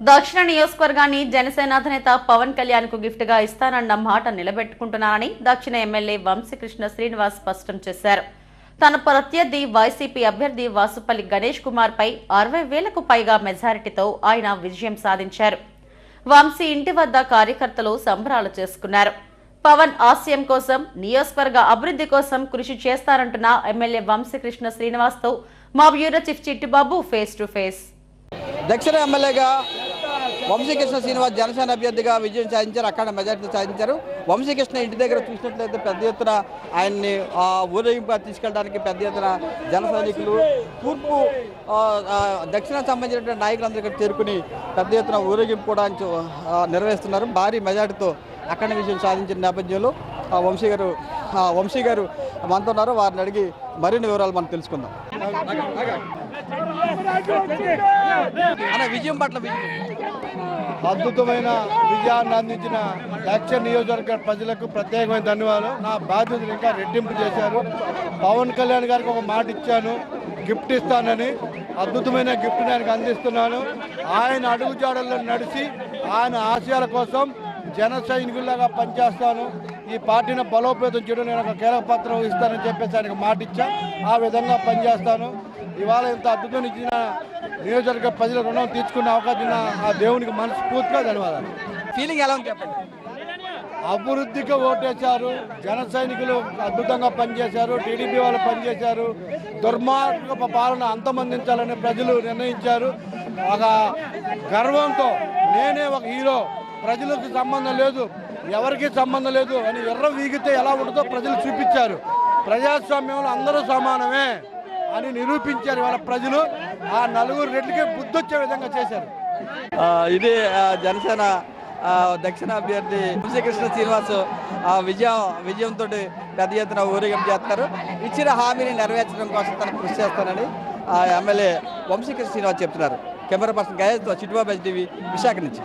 దక్షిణ నియోజకవర్గాన్ని జనసేన అధినేత పవన్ కళ్యాణ్కు గిఫ్ట్గా ఇస్తానన్న మాట నిలబెట్టుకుంటున్నానని దక్షిణ ఎమ్మెల్యే వంశీకృష్ణ శ్రీనివాస్ స్పష్టం చేశారు. తన ప్రత్యర్థి వైసీపీ అభ్యర్థి వాసుపల్లి గణేష్ కుమార్ పై అరవై వేలకు పైగా మెజారిటీతో ఆయన విజయం సాధించారు. వంశీ ఇంటి వద్ద కార్యకర్తలు సంబరాలు చేసుకున్నారు. పవన్ ఆశయం కోసం నియోజకవర్గ అభివృద్ధి కోసం కృషి చేస్తారంటున్న ఎమ్మెల్యే వంశీకృష్ణ శ్రీనివాస్తో మా bureau chief Chittibabu face to face. దక్షిణ ఎమ్మెల్యేగా వంశీకృష్ణ శ్రీనివాస్ జనసేన అభ్యర్థిగా విజయం సాధించారు. అక్కడ మెజార్టీ సాధించారు. వంశీకృష్ణ ఇంటి దగ్గర చూసినట్లయితే పెద్ద ఎత్తున ఆయన్ని ఊరేగింపు ఊరేగింపుగా తీసుకెళ్ళడానికి పెద్ద ఎత్తున జన సైనికులు తూర్పు దక్షిణ సంబంధించినటువంటి నాయకులందరూ ఇక్కడ చేరుకుని పెద్ద ఎత్తున ఊరేగింపు కూడా నిర్వహిస్తున్నారు. భారీ మెజార్టీతో అక్కడ విజయం సాధించిన నేపథ్యంలో వంశీ గారు ఆ, వంశీ గారు మనతో ఉన్నారు. వారిని అడిగి మరిన్ని వివరాలు మనం తెలుసుకుందాం. అన్న విజయం పట్ల విజయం అద్భుతమైన విజయాన్ని అందించిన యాక్షన్ నియోజకవర్గ ప్రజలకు ప్రత్యేకమైన ధన్యవాదాలు. నా బాధ్యతలు ఇంకా రెట్టింపు చేశారు. పవన్ కళ్యాణ్ గారికి ఒక మాట ఇచ్చాను. గిఫ్ట్ ఇస్తానని అద్భుతమైన గిఫ్ట్ నేను అందిస్తున్నాను. ఆయన అడుగుజాడల్లో నడిచి ఆయన ఆశయాల కోసం జన సైనికుల్లాగా పనిచేస్తాను. ఈ పార్టీని బలోపేతం చేయడం నేను ఒక కీలక పాత్ర వహిస్తానని చెప్పేసి ఆయనకు మాట ఇచ్చా. ఆ విధంగా పనిచేస్తాను. ఇవాళ ఇంత అద్భుతం ఇచ్చిన నియోజకవర్గ ప్రజల రుణం తీర్చుకునే అవకాశం ఉన్న ఆ దేవునికి మనస్ఫూర్తిగా ధన్యవాదాలు. ఫీలింగ్ ఎలా ఉంది చెప్పండి? అభివృద్ధికి ఓటేశారు. జన సైనికులు అద్భుతంగా పనిచేశారు. టీడీపీ వాళ్ళు పనిచేశారు. దుర్మార్గ పాలన అంతమందించాలని ప్రజలు నిర్ణయించారు. ఒక గర్వంతో నేనే ఒక హీరో. ప్రజలకు సంబంధం లేదు. ఎవరికి సంబంధం లేదు. అని ఎర్ర వీగితే ఎలా ఉంటుందో ప్రజలు చూపించారు. ప్రజాస్వామ్యంలో అందరూ సమానమే అని నిరూపించారు ఇవాళ ప్రజలు. ఆ నలుగురు రెడ్లకి బుద్ధొచ్చే విధంగా చేశారు. ఇది జనసేన దక్షిణ అభ్యర్థి వంశీకృష్ణ శ్రీనివాస్ ఆ, విజయం విజయంతో పెద్ద ఎత్తున ఊరేగింపు చేస్తారు. ఇచ్చిన హామీని నెరవేర్చడం కోసం తను కృషి చేస్తానని ఆ ఎమ్మెల్యే వంశీకృష్ణ శ్రీనివాస్ చెప్తున్నారు. కెమెరా పర్సన్ గయత్వ చిట్టుబాబు టీవీ విశాఖ నుంచి.